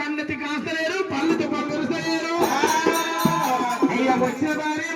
కన్నెత్తి కాస్తలేరు పళ్ళుతో పలుకరుస్తలేరు అయ్యా వచ్చిన దారి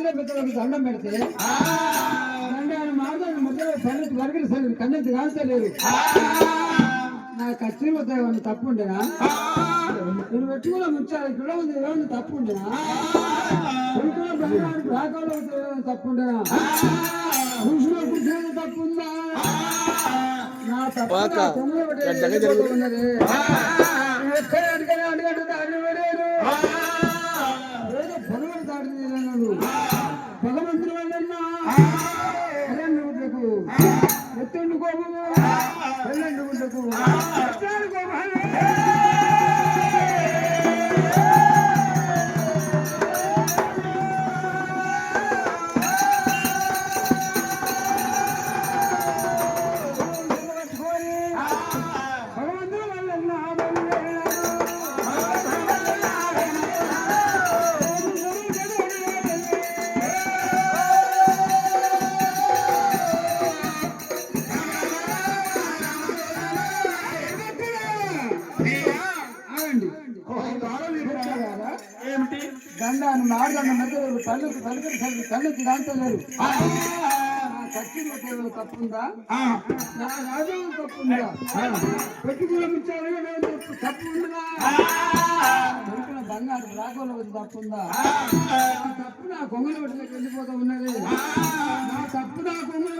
బట్టి రారు వచ్చిన పెద్దలకు దండం పెడితే దండాన్ని మాత్రం మధ్యలో పన్నెండు వరకు సరే కన్నెత్తి కాల్చలేదు నా కచ్చి వద్ద ఏమన్నా తప్పు ఉండేనా నేను పెట్టుకున్న ముచ్చారు ఇక్కడ ఉంది ఏమన్నా తప్పు ఉండేనా కొడుకున్న బంగారు బ్రాకాలు ఏమైనా తప్పు ఉండేనా పురుషులు కూర్చొని తప్పు ఉందా నా తప్పు నా తొమ్మిది ఒకటి వెళ్ళిపోతూ అరణ్య గుడ్లకు ఎత్తుండు గుడ్లకు కళ్ళకు పలుకరి సరి కళ్ళకి దాంతలేరు సత్యంలో కేవలం తప్పుందా? నా రాజు తప్పుందా? పెట్టుకుల ముచ్చారు తప్పు ఉందా దొరికిన బంగారు రాగోల వచ్చి తప్పుందా? నా తప్పు నా కొంగల వెంటనే వెళ్ళిపోతా ఉన్నది. నా తప్పు నా కొంగల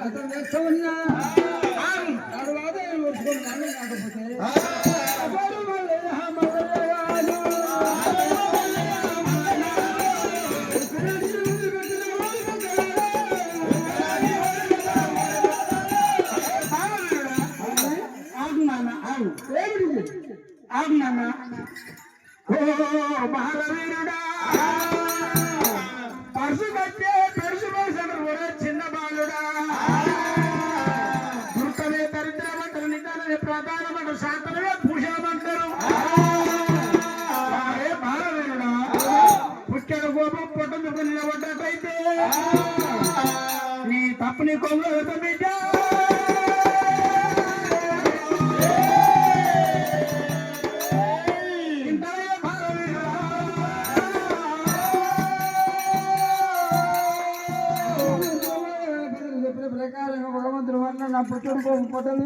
వెంట ఒక్కనాటికయ్యా నా పుట్టుడు కోపం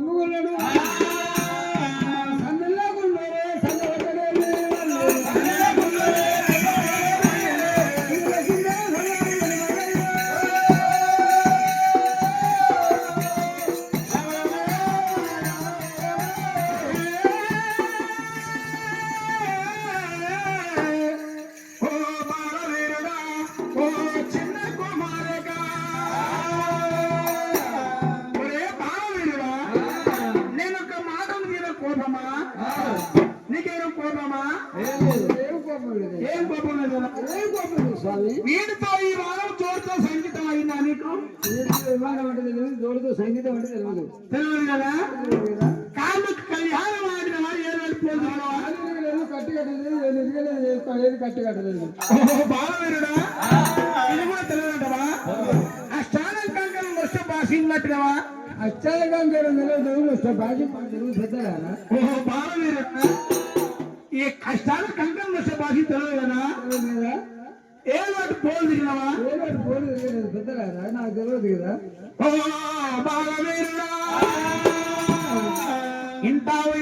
கட்டுறது கட்டு கட்டுறது బావరుడా ఇది కూడా తెలియదంటవా ఆ స్టానల్ కంకణం వస్తే బాసింగ్ పట్టినవా అచ్చలకం పేరు దేవుడు బాజీ దేవుడు పెద్దగానా ఓహో బావరుడా ఈ కష్టాల కంకణం వస్తే బాసింగ్ తెలియదనా ఏ వాటి పోలు దిగినవా ఏ వాటి పోలు దిగలేదు పెద్దగానా నాకు తెలియదు కదా ఓ బావరుడా ఇంటావు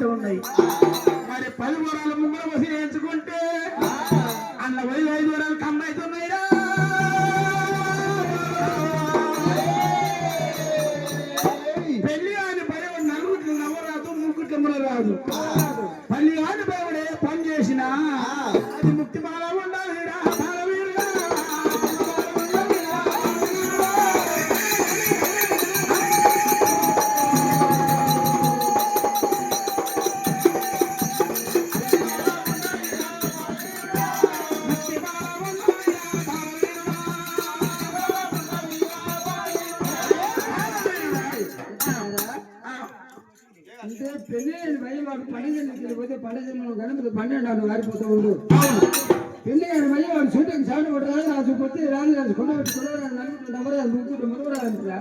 てもらいたい。పెళ్ళైన వయవాడు పడజన్మకి పోతే పడజన్మలో గణపతి పన్నెండు వారిపోతూ ఉండు. పెళ్ళైన వయవాడు సూటికి సాడు ఒకటి రాజరాజు కొత్త రాజరాజు కొండబెట్టి కొండరాజు నలుగురు నవరాజు ముగ్గురు మునవరాజురా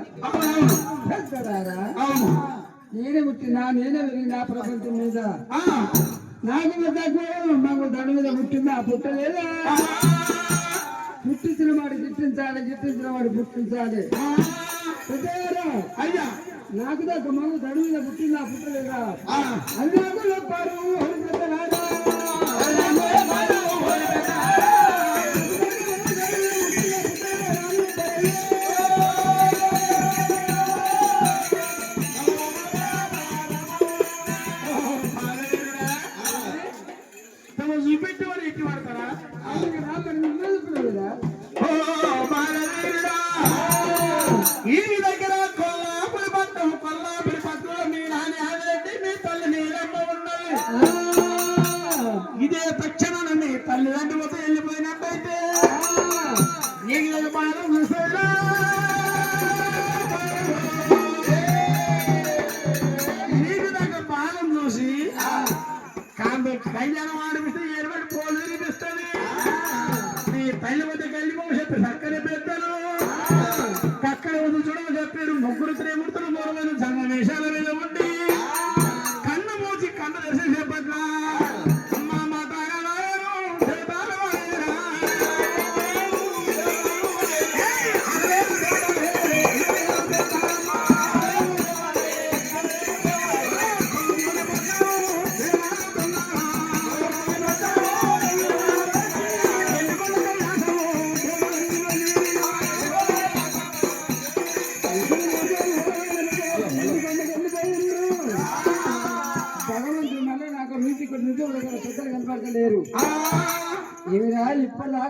నేనే పుట్టినా నేనే వెళ్ళినా ప్రపంచం మీద? నాకు నాకు దండ మీద పుట్టిందా? పుట్టలేదా? పుట్టించిన వాడు గిట్టించాలి చిట్టించిన వాడు పుట్టించాలి అయ్యా! నాకు దగ్గర మనం చదువులో పుట్టిందా పుట్టలేదా అన్నాకు చెప్పారు Yeah.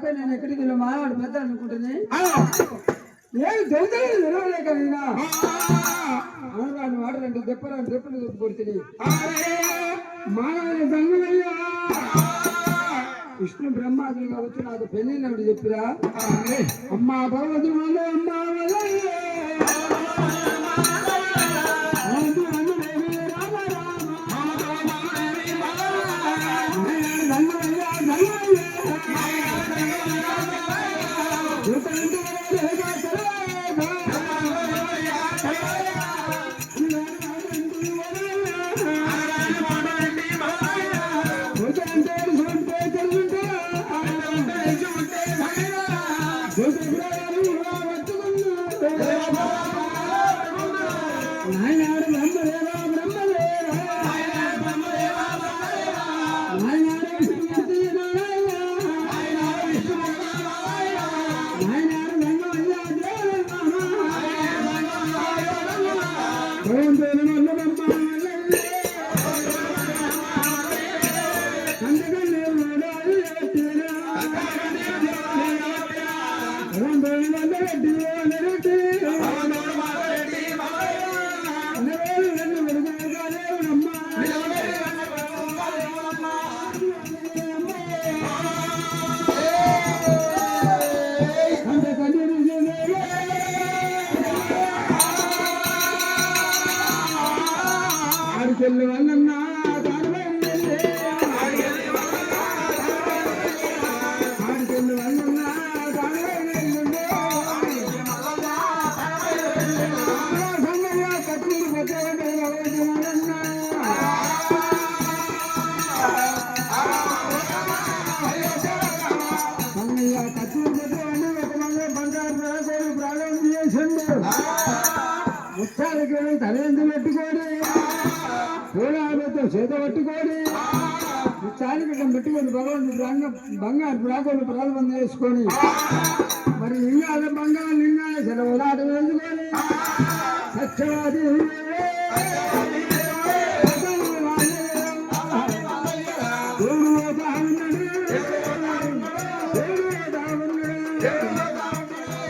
రాక నేను ఎక్కడికి మానవాడు మానాడు పెద్ద అనుకుంటుంది. నేను దొంగలేదు నిలవలేక నేను? వాడు రెండు దెప్పరాని దెప్పలు కొడుతుంది. మానవుని దొంగలయ్యా విష్ణు బ్రహ్మాదులు కావచ్చు నాకు పెళ్ళి చెప్పిరా. అమ్మా భగవద్వాళ్ళు అమ్మా வந்து చెల్లి వల్లన్నా తలేందు పెట్టుకోడు చేత పట్టుకొని ముత్యాలకి పెట్టుకొని భగవంతుడు రంగ బంగారు బ్రాకులు ప్రారంభం చేసుకొని మరి లింగాల బంగారు లింగాల సెలవులాట వేసుకొని సత్యవాది దేవుడు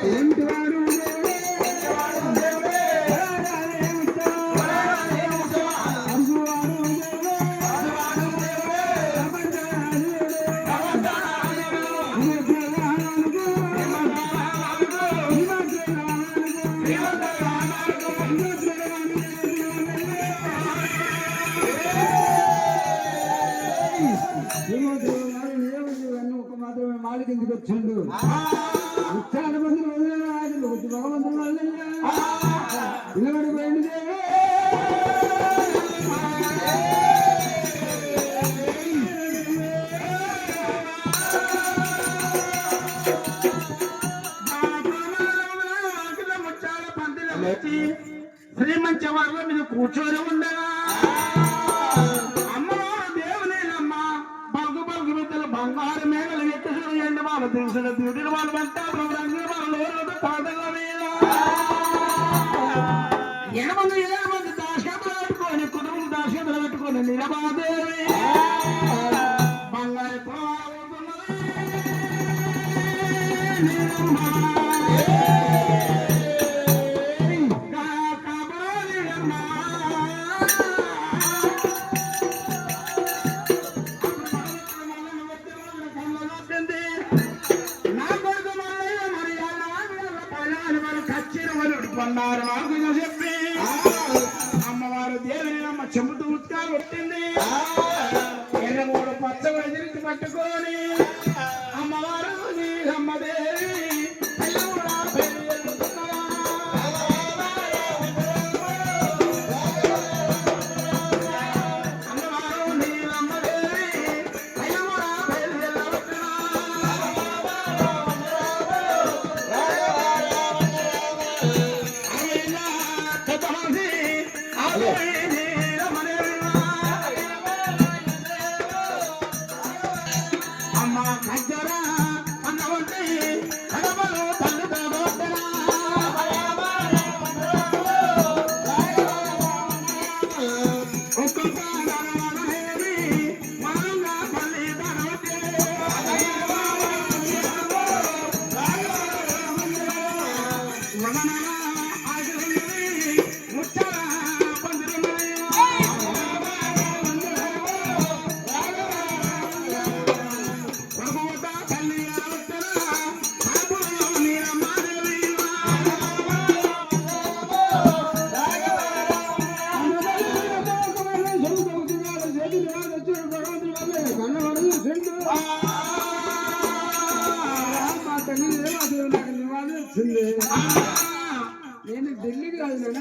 ఏంటి నిలబడిపోయింది శ్రీమంచవారిలో మీరు కూర్చొని ఉండగా చూడండి వాళ్ళు తెలుసుడు తిరిగి వాళ్ళు పట్టారు వాళ్ళు తాతల కొన్నారు వాళ్ళకు చెప్పి అమ్మవారు దేవుని అమ్మ చెంపుతూ ఉత్కా కొట్టింది ఎర్రగూడ పచ్చ ఎదిరించి పట్టుకొని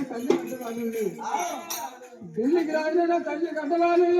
తల్లి కట్టవాలి ఢిల్లీకి రాజైనా తల్లి కట్టవాలి